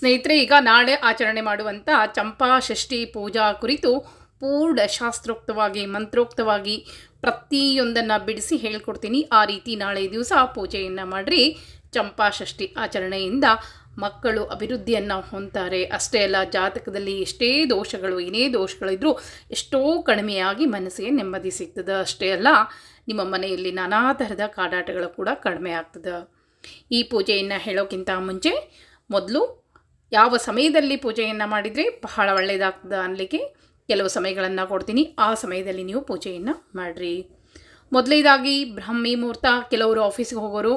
ಸ್ನೇಹಿತರೆ, ಈಗ ನಾಳೆ ಆಚರಣೆ ಮಾಡುವಂಥ ಚಂಪಾ ಷಷ್ಠಿ ಪೂಜಾ ಕುರಿತು ಪೂರ್ಣ ಶಾಸ್ತ್ರೋಕ್ತವಾಗಿ, ಮಂತ್ರೋಕ್ತವಾಗಿ ಪ್ರತಿಯೊಂದನ್ನು ಬಿಡಿಸಿ ಹೇಳ್ಕೊಡ್ತೀನಿ. ಆ ರೀತಿ ನಾಳೆ ದಿವಸ ಪೂಜೆಯನ್ನು ಮಾಡಿರಿ. ಚಂಪಾ ಷಷ್ಠಿ ಆಚರಣೆಯಿಂದ ಮಕ್ಕಳು ಅಭಿವೃದ್ಧಿಯನ್ನು ಹೊಂತಾರೆ ಅಷ್ಟೇ ಅಲ್ಲ, ಜಾತಕದಲ್ಲಿ ಎಷ್ಟೇ ದೋಷಗಳು, ಏನೇ ದೋಷಗಳಿದ್ರೂ ಎಷ್ಟೋ ಕಡಿಮೆಯಾಗಿ ಮನಸ್ಸಿಗೆ ನೆಮ್ಮದಿ ಸಿಗ್ತದೆ. ಅಷ್ಟೇ ಅಲ್ಲ, ನಿಮ್ಮ ಮನೆಯಲ್ಲಿ ನಾನಾ ಥರದ ಕಾಡಾಟಗಳು ಕೂಡ ಕಡಿಮೆ ಆಗ್ತದೆ. ಈ ಪೂಜೆಯನ್ನು ಹೇಳೋಕ್ಕಿಂತ ಮುಂಚೆ ಮೊದಲು ಯಾವ ಸಮಯದಲ್ಲಿ ಪೂಜೆಯನ್ನು ಮಾಡಿದರೆ ಬಹಳ ಒಳ್ಳೆಯದಾಗ್ತದೆ ಅನ್ನಲಿಕ್ಕೆ ಕೆಲವು ಸಮಯಗಳನ್ನು ಕೊಡ್ತೀನಿ. ಆ ಸಮಯದಲ್ಲಿ ನೀವು ಪೂಜೆಯನ್ನು ಮಾಡಿರಿ. ಮೊದಲೇದಾಗಿ ಬ್ರಾಹ್ಮಿ ಮುಹೂರ್ತ, ಕೆಲವರು ಆಫೀಸ್ಗೆ ಹೋಗೋರು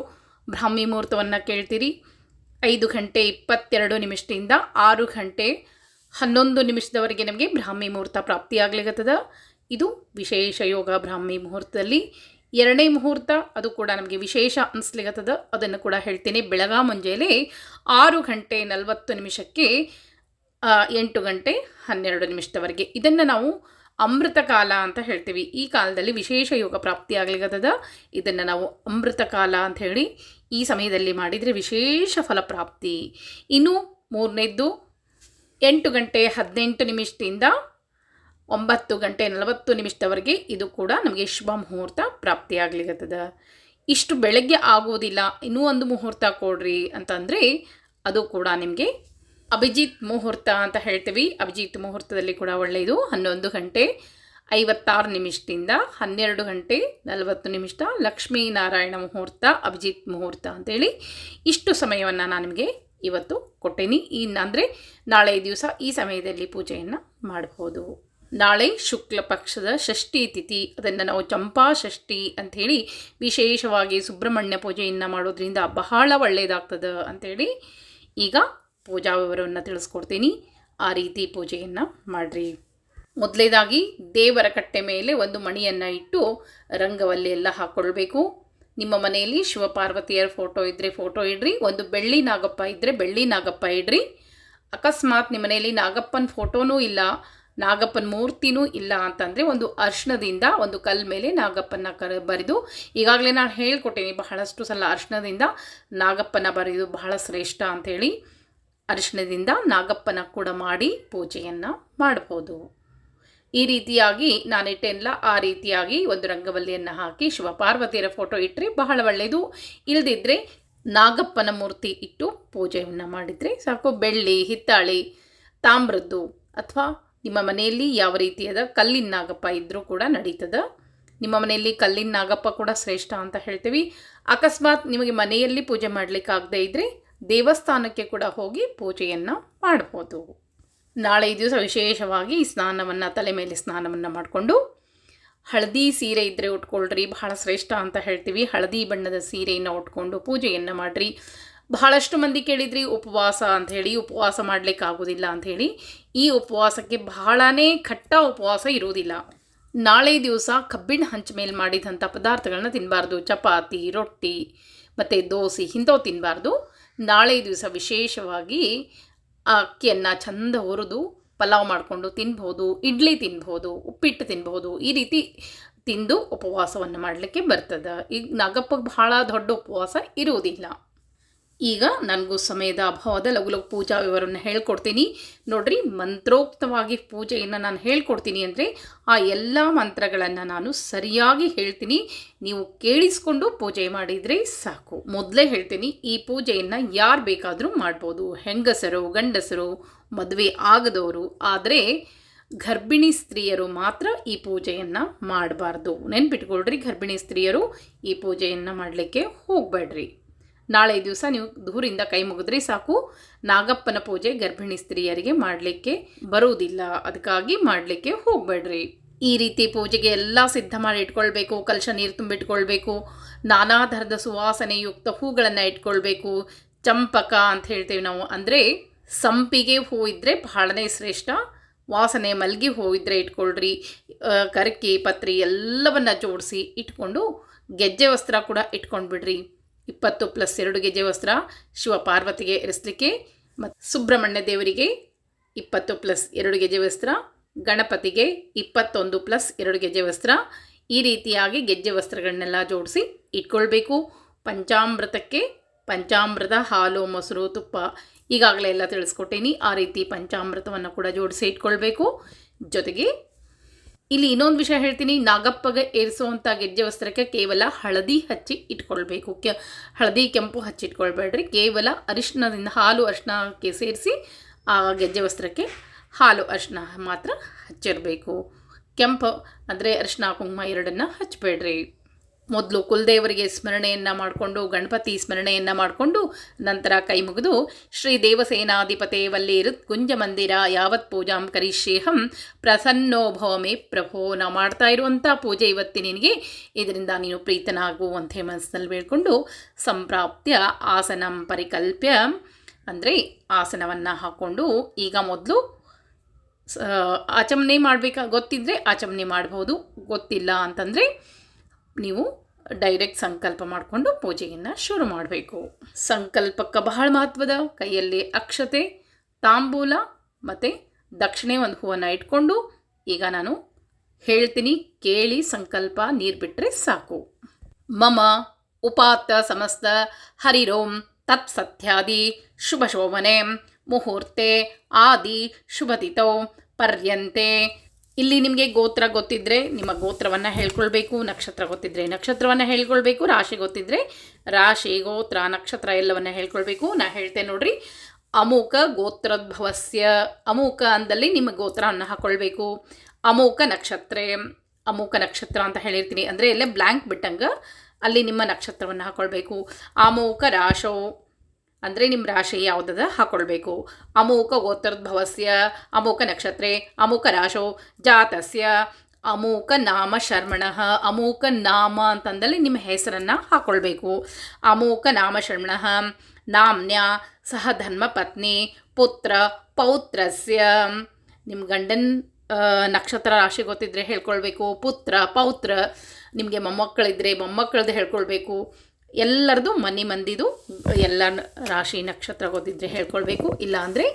ಬ್ರಾಹ್ಮಿ ಮುಹೂರ್ತವನ್ನು ಕೇಳ್ತೀರಿ. ಐದು ಗಂಟೆ ಇಪ್ಪತ್ತೆರಡು ನಿಮಿಷದಿಂದ ಆರು ಗಂಟೆ ಹನ್ನೊಂದು ನಿಮಿಷದವರೆಗೆ ನಮಗೆ ಬ್ರಾಹ್ಮಿ ಮುಹೂರ್ತ ಪ್ರಾಪ್ತಿಯಾಗಲಿಗತ್ತದ ಇದು ವಿಶೇಷ ಯೋಗ ಬ್ರಾಹ್ಮಿ ಮುಹೂರ್ತದಲ್ಲಿ. ಎರಡನೇ ಮುಹೂರ್ತ, ಅದು ಕೂಡ ನಮಗೆ ವಿಶೇಷ ಅನಿಸ್ಲಿಕ್ಕತ್ತದ ಅದನ್ನು ಕೂಡ ಹೇಳ್ತೀನಿ. ಬೆಳಗಾ ಮುಂಜಾನೆ ಆರು ಗಂಟೆ ನಲವತ್ತು ನಿಮಿಷಕ್ಕೆ ಎಂಟು ಗಂಟೆ ಹನ್ನೆರಡು ನಿಮಿಷದವರೆಗೆ. ಇದನ್ನು ನಾವು ಅಮೃತ ಕಾಲ ಅಂತ ಹೇಳ್ತೀವಿ. ಈ ಕಾಲದಲ್ಲಿ ವಿಶೇಷ ಯೋಗ ಪ್ರಾಪ್ತಿಯಾಗ್ಲಿಕ್ಕತ್ತದ ಇದನ್ನು ನಾವು ಅಮೃತ ಕಾಲ ಅಂತ ಹೇಳಿ ಈ ಸಮಯದಲ್ಲಿ ಮಾಡಿದರೆ ವಿಶೇಷ ಫಲಪ್ರಾಪ್ತಿ ಇನ್ನು ಮೂರನೇದ್ದು, ಎಂಟು ಗಂಟೆ ಹದಿನೆಂಟು ನಿಮಿಷದಿಂದ ಒಂಬತ್ತು ಗಂಟೆ ನಲವತ್ತು ನಿಮಿಷದವರೆಗೆ ಇದು ಕೂಡ ನಮಗೆ ಶುಭ ಮುಹೂರ್ತ ಪ್ರಾಪ್ತಿಯಾಗ್ಲಿಕ್ಕತ್ತದ ಇಷ್ಟು ಬೆಳಗ್ಗೆ ಆಗುವುದಿಲ್ಲ ಇನ್ನೂ ಒಂದು ಮುಹೂರ್ತ ಕೊಡ್ರಿ ಅಂತಂದರೆ ಅದು ಕೂಡ ನಿಮಗೆ ಅಭಿಜಿತ್ ಮುಹೂರ್ತ ಅಂತ ಹೇಳ್ತೀವಿ. ಅಭಿಜಿತ್ ಮುಹೂರ್ತದಲ್ಲಿ ಕೂಡ ಒಳ್ಳೆಯದು. ಹನ್ನೊಂದು ಗಂಟೆ ಐವತ್ತಾರು ನಿಮಿಷದಿಂದ ಹನ್ನೆರಡು ಗಂಟೆ ನಲವತ್ತು ನಿಮಿಷ ಲಕ್ಷ್ಮೀನಾರಾಯಣ ಮುಹೂರ್ತ, ಅಭಿಜಿತ್ ಮುಹೂರ್ತ ಅಂತೇಳಿ ಇಷ್ಟು ಸಮಯವನ್ನು ನಾನು ನಿಮಗೆ ಇವತ್ತು ಕೊಟ್ಟೇನಿ. ಇನ್ನು ಅಂದರೆ ನಾಳೆ ದಿವಸ ಈ ಸಮಯದಲ್ಲಿ ಪೂಜೆಯನ್ನು ಮಾಡ್ಬೋದು. ನಾಳೆ ಶುಕ್ಲ ಪಕ್ಷದ ಷಷ್ಠಿ ತಿಥಿ. ಅದನ್ನು ನಾವು ಚಂಪಾ ಷಷ್ಠಿ ಅಂಥೇಳಿ ವಿಶೇಷವಾಗಿ ಸುಬ್ರಹ್ಮಣ್ಯ ಪೂಜೆಯನ್ನು ಮಾಡೋದ್ರಿಂದ ಬಹಳ ಒಳ್ಳೆಯದಾಗ್ತದೆ ಅಂಥೇಳಿ ಈಗ ಪೂಜಾ ವಿವರವನ್ನು ತಿಳಿಸ್ಕೊಡ್ತೀನಿ. ಆ ರೀತಿ ಪೂಜೆಯನ್ನು ಮಾಡಿರಿ. ಮೊದಲೇದಾಗಿ ದೇವರ ಕಟ್ಟೆ ಮೇಲೆ ಒಂದು ಮಣಿಯನ್ನು ಇಟ್ಟು ರಂಗವಲ್ಲಿ ಎಲ್ಲ ಹಾಕ್ಕೊಳ್ಬೇಕು ನಿಮ್ಮ ಮನೆಯಲ್ಲಿ ಶಿವಪಾರ್ವತಿಯರ ಫೋಟೋ ಇದ್ದರೆ ಫೋಟೋ ಇಡ್ರಿ, ಒಂದು ಬೆಳ್ಳಿ ನಾಗಪ್ಪ ಇದ್ದರೆ ಬೆಳ್ಳಿ ನಾಗಪ್ಪ ಇಡ್ರಿ. ಅಕಸ್ಮಾತ್ ನಿಮ್ಮ ಮನೆಯಲ್ಲಿ ನಾಗಪ್ಪನ ಫೋಟೋನೂ ಇಲ್ಲ. ನಾಗಪ್ಪನ ಮೂರ್ತಿನೂ ಇಲ್ಲ ಅಂತಂದರೆ ಒಂದು ಅರ್ಶನದಿಂದ ಒಂದು ಕಲ್ ಮೇಲೆ ನಾಗಪ್ಪನ ಕರ ಬರೆದು, ಈಗಾಗಲೇ ನಾನು ಹೇಳ್ಕೊಟ್ಟೇನೆ ಬಹಳಷ್ಟು ಸಲ ಅರ್ಶನದಿಂದ ನಾಗಪ್ಪನ ಬರೆದು ಬಹಳ ಶ್ರೇಷ್ಠ ಅಂಥೇಳಿ ಅರಿಶಿಣದಿಂದ ನಾಗಪ್ಪನ ಕೂಡ ಮಾಡಿ ಪೂಜೆಯನ್ನು ಮಾಡ್ಬೋದು. ಈ ರೀತಿಯಾಗಿ ನಾನಿಟ್ಟೆಲ್ಲ ಆ ರೀತಿಯಾಗಿ ಒಂದು ರಂಗವಲ್ಲಿಯನ್ನು ಹಾಕಿ ಶಿವಪಾರ್ವತಿಯರ ಫೋಟೋ ಇಟ್ಟರೆ ಬಹಳ ಒಳ್ಳೆಯದು ಇಲ್ಲದಿದ್ದರೆ ನಾಗಪ್ಪನ ಮೂರ್ತಿ ಇಟ್ಟು ಪೂಜೆಯನ್ನು ಮಾಡಿದರೆ ಸಾಕು. ಬೆಳ್ಳಿ, ಹಿತ್ತಾಳೆ, ತಾಮ್ರದ್ದು ಅಥವಾ ನಿಮ್ಮ ಮನೆಯಲ್ಲಿ ಯಾವ ರೀತಿಯಾದ ಕಲ್ಲಿನ ನಾಗಪ್ಪ ಇದ್ದರೂ ಕೂಡ ನಡೀತದ. ನಿಮ್ಮ ಮನೆಯಲ್ಲಿ ಕಲ್ಲಿನ ನಾಗಪ್ಪ ಕೂಡ ಶ್ರೇಷ್ಠ ಅಂತ ಹೇಳ್ತೀವಿ. ಅಕಸ್ಮಾತ್ ನಿಮಗೆ ಮನೆಯಲ್ಲಿ ಪೂಜೆ ಮಾಡಲಿಕ್ಕಾಗದೇ ಇದ್ದರೆ ದೇವಸ್ಥಾನಕ್ಕೆ ಕೂಡ ಹೋಗಿ ಪೂಜೆಯನ್ನು ಮಾಡ್ಬೋದು. ನಾಳೆ ದಿವಸ ವಿಶೇಷವಾಗಿ ಸ್ನಾನವನ್ನು, ತಲೆ ಮೇಲೆ ಸ್ನಾನವನ್ನು ಮಾಡಿಕೊಂಡು ಹಳದಿ ಸೀರೆ ಇದ್ದರೆ ಉಟ್ಕೊಳ್ರಿ, ಬಹಳ ಶ್ರೇಷ್ಠ ಅಂತ ಹೇಳ್ತೀವಿ. ಹಳದಿ ಬಣ್ಣದ ಸೀರೆಯನ್ನು ಉಟ್ಕೊಂಡು ಪೂಜೆಯನ್ನು ಮಾಡಿರಿ. ಬಹಳಷ್ಟು ಮಂದಿ ಕೇಳಿದ್ರಿ, ಉಪವಾಸ ಅಂಥೇಳಿ ಉಪವಾಸ ಮಾಡಲಿಕ್ಕೆ ಆಗೋದಿಲ್ಲ ಹೇಳಿ. ಈ ಉಪವಾಸಕ್ಕೆ ಬಹಳನೇ ಕಟ್ಟ ಉಪವಾಸ ಇರುವುದಿಲ್ಲ. ನಾಳೆ ದಿವಸ ಕಬ್ಬಿಣ ಹಂಚ ಮೇಲೆ ಮಾಡಿದಂಥ ಪದಾರ್ಥಗಳನ್ನ ತಿನ್ನಬಾರ್ದು ಚಪಾತಿ, ರೊಟ್ಟಿ, ಮತ್ತು ದೋಸೆ ಇಂಥವು ತಿನ್ನಬಾರ್ದು ನಾಳೆ ದಿವಸ ವಿಶೇಷವಾಗಿ ಅಕ್ಕಿಯನ್ನು ಚಂದ ಹುರಿದು ಪಲಾವ್ ಮಾಡಿಕೊಂಡು ತಿನ್ಬೋದು, ಇಡ್ಲಿ ತಿನ್ಬೋದು, ಉಪ್ಪಿಟ್ಟು ತಿನ್ಬೋದು, ಈ ರೀತಿ ತಿಂದು ಉಪವಾಸವನ್ನು ಮಾಡಲಿಕ್ಕೆ ಬರ್ತದೆ. ಈಗ ನಾಗಪ್ಪಗೆ ಬಹಳ ದೊಡ್ಡ ಉಪವಾಸ ಇರುವುದಿಲ್ಲ. ಈಗ ನನಗೂ ಸಮಯದ ಅಭಾವದ ಲಘು ಲಘು ಪೂಜಾ ವಿವರವನ್ನು ಹೇಳ್ಕೊಡ್ತೀನಿ. ನೋಡ್ರಿ, ಮಂತ್ರೋಕ್ತವಾಗಿ ಪೂಜೆಯನ್ನು ನಾನು ಹೇಳ್ಕೊಡ್ತೀನಿ ಅಂದರೆ ಆ ಎಲ್ಲ ಮಂತ್ರಗಳನ್ನು ನಾನು ಸರಿಯಾಗಿ ಹೇಳ್ತೀನಿ. ನೀವು ಕೇಳಿಸ್ಕೊಂಡು ಪೂಜೆ ಮಾಡಿದರೆ ಸಾಕು. ಮೊದಲೇ ಹೇಳ್ತೀನಿ, ಈ ಪೂಜೆಯನ್ನು ಯಾರು ಬೇಕಾದರೂ ಮಾಡ್ಬೋದು. ಹೆಂಗಸರು, ಗಂಡಸರು, ಮದುವೆ ಆಗದವರು ಆದರೆ ಗರ್ಭಿಣಿ ಸ್ತ್ರೀಯರು ಮಾತ್ರ ಈ ಪೂಜೆಯನ್ನು ಮಾಡಬಾರ್ದು. ನೆನ್ಪಿಟ್ಕೊಳ್ರಿ ಗರ್ಭಿಣಿ ಸ್ತ್ರೀಯರು ಈ ಪೂಜೆಯನ್ನು ಮಾಡಲಿಕ್ಕೆ ಹೋಗಬೇಡ್ರಿ ನಾಳೆ ದಿವಸ ನೀವು ದೂರಿಂದ ಕೈ ಮುಗಿದ್ರೆ ಸಾಕು. ನಾಗಪ್ಪನ ಪೂಜೆ ಗರ್ಭಿಣಿ ಸ್ತ್ರೀಯರಿಗೆ ಮಾಡಲಿಕ್ಕೆ ಬರುವುದಿಲ್ಲ. ಅದಕ್ಕಾಗಿ ಮಾಡಲಿಕ್ಕೆ ಹೋಗಬೇಡ್ರಿ. ಈ ರೀತಿ ಪೂಜೆಗೆ ಎಲ್ಲ ಸಿದ್ಧ ಮಾಡಿ ಇಟ್ಕೊಳ್ಬೇಕು. ಕಲಶ ನೀರು ತುಂಬಿಟ್ಕೊಳ್ಬೇಕು. ನಾನಾ ಥರದ ಸುವಾಸನೆಯುಕ್ತ ಹೂಗಳನ್ನು ಇಟ್ಕೊಳ್ಬೇಕು. ಚಂಪಕ ಅಂತ ಹೇಳ್ತೇವೆ ನಾವು. ಅಂದರೆ ಸಂಪಿಗೆ ಹೂ ಇದ್ದರೆ ಬಹಳನೇ ಶ್ರೇಷ್ಠ. ವಾಸನೆ ಮಲ್ಗಿ ಹೂ ಇದ್ದರೆ ಇಟ್ಕೊಳ್ರಿ. ಕರಕೆ, ಪತ್ರಿ ಎಲ್ಲವನ್ನ ಜೋಡಿಸಿ ಇಟ್ಕೊಂಡು ಗೆಜ್ಜೆ ವಸ್ತ್ರ ಕೂಡ ಇಟ್ಕೊಂಡು ಬಿಡ್ರಿ ಇಪ್ಪತ್ತು ಪ್ಲಸ್ ಎರಡು ಗೆಜ್ಜೆ ವಸ್ತ್ರ ಶಿವ ಪಾರ್ವತಿಗೆ ಇರಿಸಲಿಕ್ಕೆ ಮತ್ತು ಸುಬ್ರಹ್ಮಣ್ಯ ದೇವರಿಗೆ ಇಪ್ಪತ್ತು ಪ್ಲಸ್ ಎರಡು ಗೆಜ್ಜೆ ವಸ್ತ್ರ ಗಣಪತಿಗೆ ಇಪ್ಪತ್ತೊಂದು ಪ್ಲಸ್ ಎರಡು ಗೆಜ್ಜೆ ವಸ್ತ್ರ ಈ ರೀತಿಯಾಗಿ ಗೆಜ್ಜೆ ವಸ್ತ್ರಗಳನ್ನೆಲ್ಲ ಜೋಡಿಸಿ ಇಟ್ಕೊಳ್ಬೇಕು. ಪಂಚಾಮೃತಕ್ಕೆ ಪಂಚಾಮೃತ, ಹಾಲು, ಮೊಸರು, ತುಪ್ಪ ಈಗಾಗಲೇ ಎಲ್ಲ ತಿಳಿಸ್ಕೊಟ್ಟೇನಿ. ಆ ರೀತಿ ಪಂಚಾಮೃತವನ್ನು ಕೂಡ ಜೋಡಿಸಿ ಇಟ್ಕೊಳ್ಬೇಕು. ಜೊತೆಗೆ ಇಲ್ಲಿ ಇನ್ನೊಂದು ವಿಷಯ ಹೇಳ್ತೀನಿ. ನಾಗಪ್ಪಗೆ ಏರಿಸುವಂಥ ಗೆಜ್ಜೆ ವಸ್ತ್ರಕ್ಕೆ ಕೇವಲ ಹಳದಿ ಹಚ್ಚಿ ಇಟ್ಕೊಳ್ಬೇಕು. ಕೆ, ಹಳದಿ ಕೆಂಪು ಹಚ್ಚಿ ಇಟ್ಕೊಳ್ಬೇಡ್ರಿ. ಕೇವಲ ಅರಿಶಿನದಿಂದ ಹಾಲು ಅರಿಶಿನಕ್ಕೆ ಸೇರಿಸಿ ಆ ಗೆಜ್ಜೆ ವಸ್ತ್ರಕ್ಕೆ ಹಾಲು ಅರಿಶಿನ ಮಾತ್ರ ಹಚ್ಚಿರಬೇಕು. ಕೆಂಪು ಅಂದರೆ ಅರಿಶಿನ ಕುಂಕುಮ ಎರಡನ್ನು ಹಚ್ಚಬೇಡ್ರಿ ಮೊದಲು ಕುಲದೇವರಿಗೆ ಸ್ಮರಣೆಯನ್ನು ಮಾಡಿಕೊಂಡು, ಗಣಪತಿ ಸ್ಮರಣೆಯನ್ನು ಮಾಡಿಕೊಂಡು ನಂತರ ಕೈ ಮುಗಿದು ಶ್ರೀ ದೇವಸೇನಾಧಿಪತೆ ವಲ್ಲಿ ಋತ್ಕುಂಜ ಮಂದಿರ ಯಾವತ್ ಪೂಜಾಂ ಕರಿಷ್ಯೇಹಂ ಪ್ರಸನ್ನೋ ಭವ ಪ್ರಭೋ ನಾವು ಮಾಡ್ತಾ ಇರುವಂಥ ಪೂಜೆ ಇವತ್ತಿ ನಿನಗೆ. ಇದರಿಂದ ನೀನು ಪ್ರೀತನಾಗು ಅಂತ ಮನಸ್ಸಿನಲ್ಲಿ ಬೇಡ್ಕೊಂಡು ಸಂಪ್ರಾಪ್ತ್ಯ ಆಸನಂ ಪರಿಕಲ್ಪ್ಯ ಅಂದರೆ ಆಸನವನ್ನು ಹಾಕ್ಕೊಂಡು ಈಗ ಮೊದಲು ಆಚಮನೆ ಮಾಡಬೇಕಾ ಗೊತ್ತಿದ್ದರೆ ಆಚಮನೆ ಮಾಡ್ಬೋದು, ಗೊತ್ತಿಲ್ಲ ಅಂತಂದರೆ ನೀವು ಡೈರೆಕ್ಟ್ ಸಂಕಲ್ಪ ಮಾಡಿಕೊಂಡು ಪೂಜೆಯನ್ನು ಶುರು ಮಾಡಬೇಕು. ಸಂಕಲ್ಪಕ್ಕೆ ಬಹಳ ಮಹತ್ವದ, ಕೈಯಲ್ಲಿ ಅಕ್ಷತೆ, ತಾಂಬೂಲ ಮತ್ತು ದಕ್ಷಿಣೆ ಒಂದು ಹೂವನ್ನು ಇಟ್ಕೊಂಡು ಈಗ ನಾನು ಹೇಳ್ತೀನಿ, ಕೇಳಿ ಸಂಕಲ್ಪ ನೀರು ಬಿಟ್ಟರೆ ಸಾಕು. ಮಮ ಉಪಾತ ಸಮಸ್ತ, ಹರಿರೋಂ ತತ್ಸತ್ಯಾದಿ ಶುಭ ಶೋಭನೆ ಮುಹೂರ್ತೆ, ಆದಿ ಶುಭತಿತೋ ಪರ್ಯಂತೆ ಇಲ್ಲಿ ನಿಮಗೆ ಗೋತ್ರ ಗೊತ್ತಿದ್ದರೆ ನಿಮ್ಮ ಗೋತ್ರವನ್ನು ಹೇಳ್ಕೊಳ್ಬೇಕು, ನಕ್ಷತ್ರ ಗೊತ್ತಿದ್ದರೆ ನಕ್ಷತ್ರವನ್ನು ಹೇಳ್ಕೊಳ್ಬೇಕು, ರಾಶಿ ಗೊತ್ತಿದ್ದರೆ ರಾಶಿ, ಗೋತ್ರ, ನಕ್ಷತ್ರ ಎಲ್ಲವನ್ನು ಹೇಳ್ಕೊಳ್ಬೇಕು. ನಾ ಹೇಳ್ತೇನೆ ನೋಡ್ರಿ, ಅಮೋಕ ಗೋತ್ರೋದ್ಭವಸ್ಯ. ಅಮೋಕ ಅಂದಲ್ಲಿ ನಿಮ್ಮ ಗೋತ್ರವನ್ನು ಹಾಕ್ಕೊಳ್ಬೇಕು ಅಮೋಕ ನಕ್ಷತ್ರ. ಅಮೋಕ ನಕ್ಷತ್ರ ಅಂತ ಹೇಳಿರ್ತೀನಿ. ಅಂದರೆ ಎಲ್ಲೇ ಬ್ಲ್ಯಾಂಕ್ ಬಿಟ್ಟಂಗೆ ಅಲ್ಲಿ ನಿಮ್ಮ ನಕ್ಷತ್ರವನ್ನು ಹಾಕ್ಕೊಳ್ಬೇಕು ಅಮೋಕ ರಾಶೋ. ಅಂದರೆ ನಿಮ್ಮ ರಾಶಿ ಯಾವುದದ ಹಾಕ್ಕೊಳ್ಬೇಕು ಅಮೋಕ ಗೋತ್ರೋದ್ಭವಸ್ಯ, ಅಮೋಕ ನಕ್ಷತ್ರೆ, ಅಮೋಕ ರಾಶೋ, ಜಾತಸ್ಯ, ಅಮೋಕ ನಾಮ ಶರ್ಮಣಃ, ಅಮೋಕ ನಾಮ ಅಂತಂದಲ್ಲಿ ನಿಮ್ಮ ಹೆಸರನ್ನು ಹಾಕ್ಕೊಳ್ಬೇಕು ಅಮೋಕ ನಾಮ ಶರ್ಮಣಃ, ನಾಮ್ನ್ಯ ಸಹ ಧರ್ಮ ಪತ್ನಿ, ಪುತ್ರ, ಪೌತ್ರಸ್ಯ. ನಿಮ್ಮ ಗಂಡನ ನಕ್ಷತ್ರ ರಾಶಿ ಗೊತ್ತಿದ್ದರೆ ಹೇಳ್ಕೊಳ್ಬೇಕು. ಪುತ್ರ, ಪೌತ್ರ. ನಿಮಗೆ ಮೊಮ್ಮಕ್ಕಳಿದ್ರೆ ಮೊಮ್ಮಕ್ಕಳದ್ದು ಹೇಳ್ಕೊಳ್ಬೇಕು. ಎಲ್ಲರದು ಮನೆ ಮಂದಿದು ಎಲ್ಲ ರಾಶಿ ನಕ್ಷತ್ರ ಗೊತ್ತಿದ್ರೆ ಹೇಳ್ಕೊಳ್ಬೇಕು. ಇಲ್ಲ ಅಂದರೆ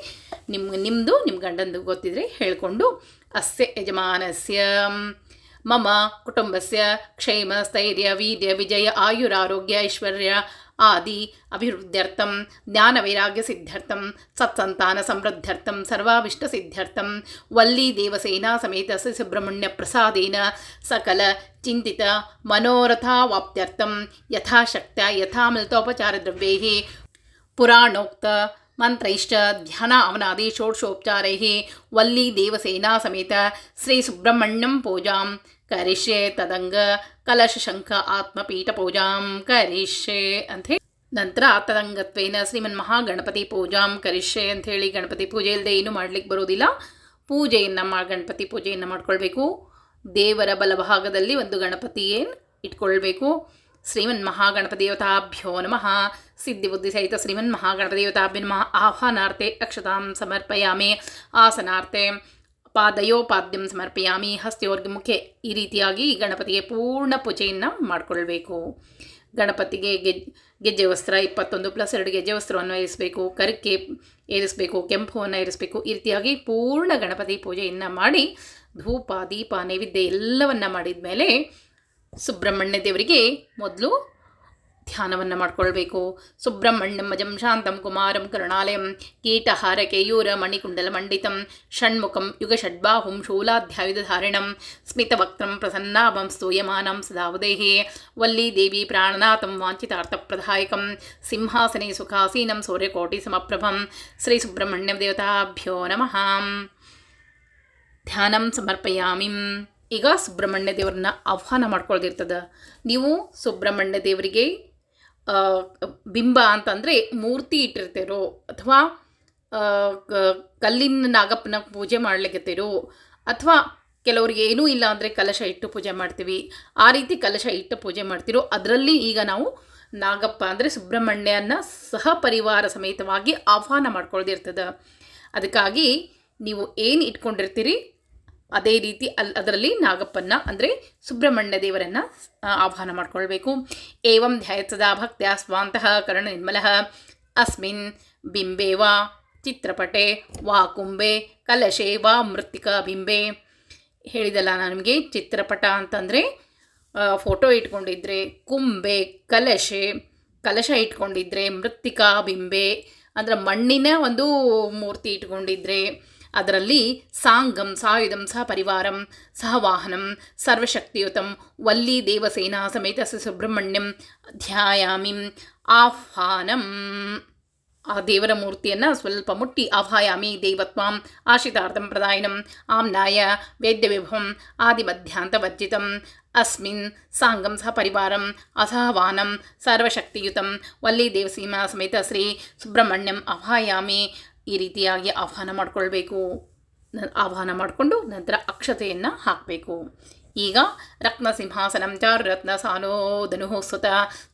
ನಿಮ್ಮ ನಿಮ್ಮದು ನಿಮ್ಮ ಗಂಡಂದು ಗೊತ್ತಿದ್ರೆ ಹೇಳ್ಕೊಂಡು ಅಸ್ಯ ಯಜಮಾನಸ್ಯ, ಮಮ ಕುಟುಂಬಸ್ಯ, ಕ್ಷೇಮ, ಸ್ಥೈರ್ಯ, ವೀರ್ಯ, ವಿಜಯ, ಆಯುರಾರೋಗ್ಯ, ಐಶ್ವರ್ಯ ಆದಿ ಅಭಿವೃದ್ಧ್ಯರ್ಥಂ ಜ್ಞಾನವೈರಾಗ್ಯ ಸಿದ್ಧಾರ್ಥಂ ಸತ್ಸಂತಾನ ಸಮೃದ್ಧರ್ಥಂ ಸರ್ವಾಭಿಷ್ಟ ಸಿದ್ಧಾರ್ಥಂ ವಲ್ಲಿ ದೇವಸೇನಾ ಸಮೇತ ಶ್ರೀ ಸುಬ್ರಹ್ಮಣ್ಯ ಪ್ರಸಾದೇನ ಸಕಲ ಚಿಂತಿತ ಮನೋರಥಾವಾಪ್ತ್ಯರ್ಥಂ ಯಥಾಶಕ್ತ ಯಥಾಮೃತೋಪಚಾರ ದ್ರವ್ಯೈ ಪುರಾಣೋಕ್ತ ಮಂತ್ರೈಶ್ಚ ಧ್ಯಾನ ಅವನಾದಿ ಷೋಡಶೋಪಚಾರೈ ವಲ್ಲಿ ದೇವಸೇನಾ ಸಮೇತ ಶ್ರೀ ಸುಬ್ರಹ್ಮಣ್ಯಂ ಪೂಜಾಂ ಕರಿಷ್ಯೆ ತದಂಗ ಕಲಶ ಶಂಖ ಆತ್ಮಪೀಠ ಪೂಜಾಂ ಕರಿಷ್ಯೆ ಹೇಳಿ ನಂತರ ತದಂಗತ್ವೇನ ಶ್ರೀಮನ್ ಮಹಾಗಣಪತಿ ಪೂಜಾಂ ಅಂತ ಹೇಳಿ ಗಣಪತಿ ಪೂಜೆ ಇಲ್ಲದೆ ಏನು ಮಾಡ್ಲಿಕ್ಕೆ ಬರೋದಿಲ್ಲ. ಪೂಜೆಯನ್ನು ಮಾ, ಗಣಪತಿ ಪೂಜೆಯನ್ನು ಮಾಡ್ಕೊಳ್ಬೇಕು. ದೇವರ ಬಲಭಾಗದಲ್ಲಿ ಒಂದು ಗಣಪತಿ ಏನು ಇಟ್ಕೊಳ್ಬೇಕು. ಶ್ರೀಮನ್ ಮಹಾಗಣಪತಿ ದೇವತಾಭ್ಯೋ ನಮಃ. ಸಿದ್ಧಿ ಬುದ್ಧಿ ಸಹಿತ ಶ್ರೀಮನ್ ಮಹಾಗಣಪತಿ ದೇವತಾಭ್ಯ ನಮಃ. ಆಹ್ವಾನಾರ್ಥೆ ಅಕ್ಷತಾಂ ಸಮರ್ಪಯಾಮೆ. ಆಸನಾರ್ಥೆ ಪಾದಯೋಪಾದ್ಯಂ ಸಮರ್ಪಯಾಮಿ ಮುಖ್ಯ ಈ ರೀತಿಯಾಗಿ ಗಣಪತಿಗೆ ಪೂರ್ಣ ಪೂಜೆಯನ್ನು ಮಾಡಿಕೊಳ್ಬೇಕು. ಗಣಪತಿಗೆ ಗೆಜ್ ಗೆಜ್ಜೆ ವಸ್ತ್ರ ಇಪ್ಪತ್ತೊಂದು ಪ್ಲಸ್ ಎರಡು ಗೆಜ್ಜೆ ವಸ್ತ್ರವನ್ನು ಏರಿಸಬೇಕು ಕರಿಕೆ ಏರಿಸಬೇಕು, ಕೆಂಪುವನ್ನು ಏರಿಸಬೇಕು, ಈ ರೀತಿಯಾಗಿ ಪೂರ್ಣ ಗಣಪತಿ ಪೂಜೆಯನ್ನು ಮಾಡಿ ಧೂಪ, ದೀಪ, ನೈವೇದ್ಯ ಎಲ್ಲವನ್ನು ಮಾಡಿದ ಮೇಲೆ ಸುಬ್ರಹ್ಮಣ್ಯ ದೇವರಿಗೆ ಮೊದಲು ಧ್ಯಾನವನ್ನು ಮಾಡ್ಕೊಳ್ಬೇಕು. ಸುಬ್ರಹ್ಮಣ್ಯಂ ಅಜಂ ಶಾಂತಂ ಕುಮಾರಂ ಕರುಣಾಲಯಂ ಕೀಟಹಾರ ಕೇಯೂರ ಮಣಿಕುಂಡಲ ಮಂಡಿತಂ ಷಣ್ಮುಖಂ ಯುಗ ಷಡ್ಬಾಹುಂ ಶೂಲಾಧ್ಯಾಯುಧಾರಿಣಂ ಸ್ಮಿತವಕ್ತ್ರಂ ಪ್ರಸನ್ನಾಭಂ ಸ್ತೂಯಮಾನಂ ಸದಾವದೇಹಿ ವಲ್ಲಿ ದೇವಿ ಪ್ರಾಣನಾಥಂ ವಾಂಚಿತಾರ್ಥಪ್ರದಾಯಕಂ ಸಿಂಹಾಸನೆ ಸುಖಾಸೀನಂ ಸೂರ್ಯಕೋಟಿ ಸಮಪ್ರಭಂ ಶ್ರೀ ಸುಬ್ರಹ್ಮಣ್ಯ ದೇವತಾಭ್ಯೋ ನಮಃ. ಧ್ಯಾನಂ ಸಮರ್ಪಯಾಮಿ. ಈಗ ಸುಬ್ರಹ್ಮಣ್ಯ ದೇವರನ್ನ ಆಹ್ವಾನ ಮಾಡ್ಕೊಳ್ದಿರ್ತದ. ನೀವು ಸುಬ್ರಹ್ಮಣ್ಯ ದೇವರಿಗೆ ಬಿಂಬ ಅಂತಂದರೆ ಮೂರ್ತಿ ಇಟ್ಟಿರ್ತೀರೋ. ಅಥವಾ ಕಲ್ಲಿನ ನಾಗಪ್ಪನ ಪೂಜೆ ಮಾಡ್ಲಿಕ್ಕತ್ತೀರೋ ಅಥವಾ, ಕೆಲವ್ರಿಗೆ ಏನೂ ಇಲ್ಲ ಅಂದರೆ ಕಲಶ ಇಟ್ಟು ಪೂಜೆ ಮಾಡ್ತೀವಿ. ಆ ರೀತಿ ಕಲಶ ಇಟ್ಟು ಪೂಜೆ ಮಾಡ್ತಿರೋ. ಅದರಲ್ಲಿ ಈಗ ನಾವು ನಾಗಪ್ಪ ಅಂದರೆ ಸುಬ್ರಹ್ಮಣ್ಯನ ಸಹ ಪರಿವಾರ ಸಮೇತವಾಗಿ ಆಹ್ವಾನ ಮಾಡ್ಕೊಳ್ದಿರ್ತದೆ. ಅದಕ್ಕಾಗಿ ನೀವು ಏನು ಇಟ್ಕೊಂಡಿರ್ತೀರಿ? ಅದೇ ರೀತಿ ಅಲ್ಲಿ ಅದರಲ್ಲಿ ನಾಗಪ್ಪನ್ನ, ಅಂದರೆ ಸುಬ್ರಹ್ಮಣ್ಯ ದೇವರನ್ನು ಆಹ್ವಾನ ಮಾಡ್ಕೊಳ್ಬೇಕು. ಏವಂ ಧ್ಯಾಯತದಾ ಭಕ್ತ ಸ್ವಾಂತಃ ಕರ್ಣ ನಿರ್ಮಲಃ. ಅಸ್ಮಿನ್ ಬಿಂಬೆ ವಾ ಚಿತ್ರಪಟೆ, ವಾ ಕುಂಬೆ, ಕಲಶೆ ವಾ ಮೃತ್ತಿಕಾ ಬಿಂಬೆ. ಹೇಳಿದಲ್ಲ ನಾನು ನಿಮಗೆ, ಚಿತ್ರಪಟ ಅಂತಂದರೆ ಫೋಟೋ ಇಟ್ಕೊಂಡಿದ್ರೆ ಕುಂಬೆ, ಕಲಶೆ, ಕಲಶ ಇಟ್ಕೊಂಡಿದ್ರೆ ಮೃತ್ತಿಕಾ ಬಿಂಬೆ. ಅಂದರೆ ಮಣ್ಣಿನ ಒಂದು ಮೂರ್ತಿ ಇಟ್ಕೊಂಡಿದ್ರೆ ಅದರಲ್ಲಿ ಸಾಂಗಂ, ಸಾಯುಧಂ ಸಹ ಪರಿವಾರಂ ಸಹ ವಾಹನಂ ಸರ್ವಶಕ್ತಿಯುತಂ, ವಲ್ಲಿ ದೇವಸೇನಾ ಸಮೇತ ಶ್ರೀ ಸುಬ್ರಹ್ಮಣ್ಯಂ ಧ್ಯಾಯಾಮಿ ಆಹ್ವಾನಂ. ಆ ದೇವರ ಮೂರ್ತಿಯನ್ನು ಸ್ವಲ್ಪ ಮುಟ್ಟಿ ಆಹ್ವಾಯಾಮಿ ದೇವತ್ವಾಂ ಆಶ್ರಿತಾರ್ಥಂ ಪ್ರದಾಯನಂ ಆಮ್ನಾಯ ವೇದ್ಯವಿಭವಂ ಆದಿಮಧ್ಯಾಂತವರ್ಜಿತಂ ಅಸ್ಮಿನ್ ಸಾಂಗಂ ಸಹ ಪರಿವಾರಂ ಅಸಹವಾನಂ ಸರ್ವಶಕ್ತಿಯುತಂ ವಲ್ಲಿ ದೇವಸೀಮಾ ಸಮೇತ ಶ್ರೀ ಸುಬ್ರಹ್ಮಣ್ಯಂ ಆಹ್ವಾಯಾಮಿ ಈ ರೀತಿಯಾಗಿ ಆಹ್ವಾನ ಮಾಡಿಕೊಳ್ಬೇಕು. ಆಹ್ವಾನ ಮಾಡಿಕೊಂಡು ನಂತರ ಅಕ್ಷತೆಯನ್ನು ಹಾಕಬೇಕು. ಈಗ ರತ್ನ ಸಿಂಹಾಸನಂ ಚ ರತ್ನ ಸಾನೋ ಧನುಃಸುತ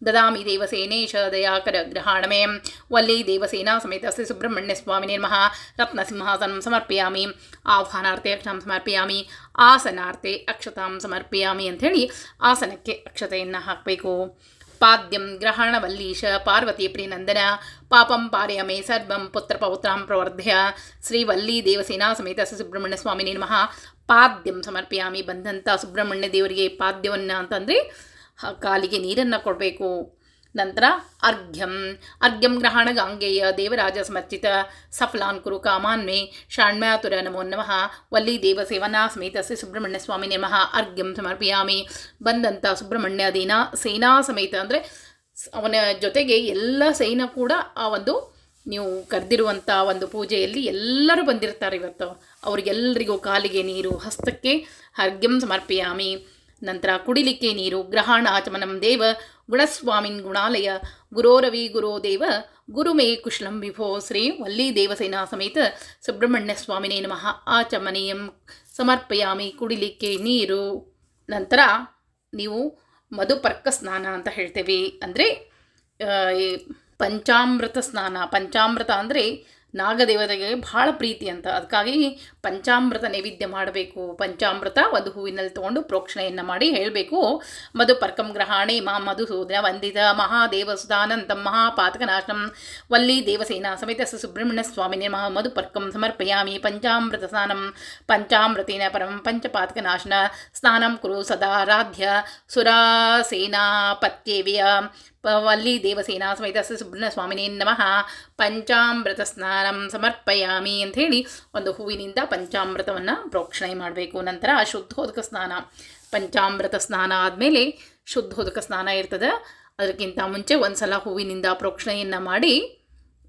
ದದಾಮಿ ದೇವಸೇನೇಶ ದಯಾಕರ ಗ್ರಹಾಣಮೇ ವಲ್ಲಿ ದೇವಸೇನಾ ಸಮೇತ ಶ್ರೀ ಸುಬ್ರಹ್ಮಣ್ಯ ಸ್ವಾಮಿ ನಮಃ. ರತ್ನ ಸಿಂಹಾಸನಂ ಸಮರ್ಪಯಾಮಿ. ಆಹ್ವಾನಾರ್ಥೆ ಅಕ್ಷತಾಂ ಸಮರ್ಪಯಾಮಿ. ಆಸನಾರ್ಥೆ ಅಕ್ಷತಾಂ ಸಮರ್ಪಯಾಮಿ ಅಂಥೇಳಿ ಆಸನಕ್ಕೆ ಅಕ್ಷತೆಯನ್ನು ಹಾಕಬೇಕು. ಪಾದ್ಯಂ ಗ್ರಹಣವಲ್ಲೀಶ ಪಾರ್ವತಿ ಪ್ರಿನಂದನ ಪಾಪಂ ಪಾರಯ ಮೇ ಸರ್ವಂ ಪುತ್ರ ಪೌತ್ರಾಂ ಪ್ರವರ್ಧ್ಯ ಶ್ರೀ ವಲ್ಲಿ ದೇವಸೇನಾ ಸಮೇತ ಸುಬ್ರಹ್ಮಣ್ಯ ಸ್ವಾಮಿ ನಮಃ ಪಾದ್ಯಂ ಸಮರ್ಪಯಾಮಿ ಬಂದಂಥ ಸುಬ್ರಹ್ಮಣ್ಯ ದೇವರಿಗೆ ಪಾದ್ಯವನ್ನು ಅಂತಂದರೆ ಕಾಲಿಗೆ ನೀರನ್ನು ಕೊಡಬೇಕು. ನಂತರ ಅರ್ಘ್ಯಂ. ಅರ್ಘ್ಯಂ ಗ್ರಹಣ ಗಾಂಗೇಯ ದೇವರಾಜ ಸಮರ್ಚಿತ. ಸಫಲಾನ್ ಕುರು ಕಾಮಾನ್ ಮೇ ಷಾಣ್ಮ್ಯಾತುರ ನಮೋ ನಮಃ. ವಲ್ಲಿ ದೇವಸೇವನಾ ಸಮೇತ ಶ್ರೀ ಸುಬ್ರಹ್ಮಣ್ಯ ಸ್ವಾಮಿ ನಮಃ. ಅರ್ಘ್ಯಂ ಸಮರ್ಪಯಾಮಿ. ಬಂದಂಥ ಸುಬ್ರಹ್ಮಣ್ಯ ದೀನ ಸೇನಾ ಸಮೇತ ಅಂದರೆ ಅವನ ಜೊತೆಗೆ ಎಲ್ಲ ಸೈನ ಕೂಡ ಆ ಒಂದು ನೀವು ಕರೆದಿರುವಂಥ ಒಂದು ಪೂಜೆಯಲ್ಲಿ ಎಲ್ಲರೂ ಬಂದಿರ್ತಾರೆ ಇವತ್ತು. ಅವರಿಗೆಲ್ಲರಿಗೂ ಕಾಲಿಗೆ ನೀರು, ಹಸ್ತಕ್ಕೆ ಅರ್ಘ್ಯಂ ಸಮರ್ಪಯಾಮಿ. ನಂತರ ಕುಡಿಲಿಕ್ಕೆ ನೀರು, ಗ್ರಹಣ ಆಚಮನಂ ದೇವ, ಗುಣಸ್ವಾಮಿನ್ ಗುಣಾಲಯ, ಗುರೋರವಿ ಗುರೋದೇವ, ಗುರುಮೇ ಕುಶಲಂ ವಿಭೋ ಶ್ರೀ ವಲ್ಲಿ ದೇವಸೇನಾ ಸಮೇತ ಸುಬ್ರಹ್ಮಣ್ಯ ಸ್ವಾಮಿನೇ ನಮಃ. ಆಚಮನೀಯಂ ಸಮರ್ಪಯಾಮಿ ಕುಡಿಲಿಕ್ಕೆ ನೀರು. ನಂತರ ನೀವು ಮಧುಪರ್ಕ ಸ್ನಾನ ಅಂತ ಹೇಳ್ತೇವೆ. ಅಂದರೆ ಪಂಚಾಮೃತ ಸ್ನಾನ. ಪಂಚಾಮೃತ ಅಂದರೆ ನಾಗದೇವತೆಗೆ ಭಾಳ ಪ್ರೀತಿ ಅಂತ. ಅದಕ್ಕಾಗಿ ಪಂಚಾಮೃತ ನೈವೇದ್ಯ ಮಾಡಬೇಕು. ಪಂಚಾಮೃತ ಒಂದು ಹೂವಿನಲ್ಲಿ ತೊಗೊಂಡು ಪ್ರೋಕ್ಷಣೆಯನ್ನು ಮಾಡಿ ಹೇಳಬೇಕು. ಮಧುಪರ್ಕಂ ಗ್ರಹಾಣೆ ಮಾ ಮಧುಸೂದನ ವಂದಿತ ಮಹಾದೇವ ಸುಧಾನಂತಂ ಮಹಾಪಾತಕನಾಶನಂ ವಲ್ಲಿ ದೇವಸೇನಾ ಸಮೇತ ಸುಬ್ರಹ್ಮಣ್ಯ ಸ್ವಾಮಿನೇ ಮಹಾ ಮಧುಪರ್ಕಂ ಸಮರ್ಪಯಾಮಿ ಪಂಚಾಮೃತ ಸ್ನಾನಂ. ಪಂಚಾಮೃತೇನ ಪರಂ ಪಂಚಪಾತಕನಾಶನ ಸ್ನಾನಂ ಕುರು ಸದಾರಾಧ್ಯ ಪ- ವಲ್ಲಿ ದೇವಸೇನಾ ಸಮೇತ ಸುಬ್ರಹ್ಮಣ್ಯ ಸ್ವಾಮಿನೇ ನಮಃ ಪಂಚಾಮೃತ ಸ್ನಾನಂ ಸಮರ್ಪಯಾಮಿ ಅಂಥೇಳಿ ಒಂದು ಹೂವಿನಿಂದ ಪಂಚಾಮೃತವನ್ನು ಪ್ರೋಕ್ಷಣೆ ಮಾಡಬೇಕು. ನಂತರ ಶುದ್ಧೋದಕ ಸ್ನಾನ. ಪಂಚಾಮೃತ ಸ್ನಾನ ಆದಮೇಲೆ ಶುದ್ಧೋದಕ ಸ್ನಾನ ಇರ್ತದೆ. ಅದಕ್ಕಿಂತ ಮುಂಚೆ ಒಂದು ಸಲ ಹೂವಿನಿಂದ ಪ್ರೋಕ್ಷಣೆಯನ್ನು ಮಾಡಿ,